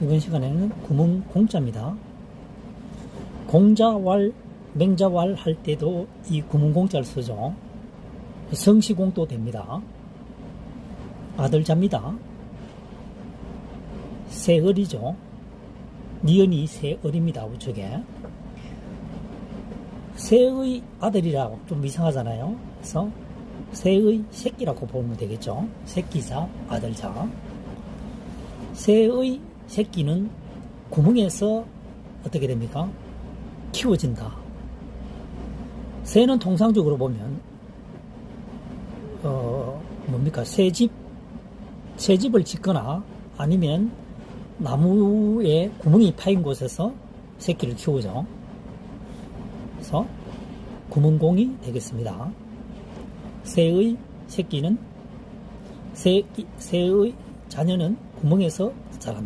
이번 시간에는 구문 공자입니다. 공자왈, 맹자왈 할 때도 이 구문 공자를 쓰죠. 성시공도 됩니다. 아들자입니다. 새을이죠. 니은이 새을입니다. 우측에. 새의 아들이라고 좀 이상하잖아요. 그래서 새의 새끼라고 보면 되겠죠. 새끼자, 아들자. 새의 새끼는 구멍에서 어떻게 됩니까? 키워진다. 새는 통상적으로 보면 어 뭡니까? 새집 새집을 짓거나 아니면 나무에 구멍이 파인 곳에서 새끼를 키우죠. 그래서 구멍공이 되겠습니다. 새의 새끼는 새, 새의 자녀는 구멍에서 자랍니다.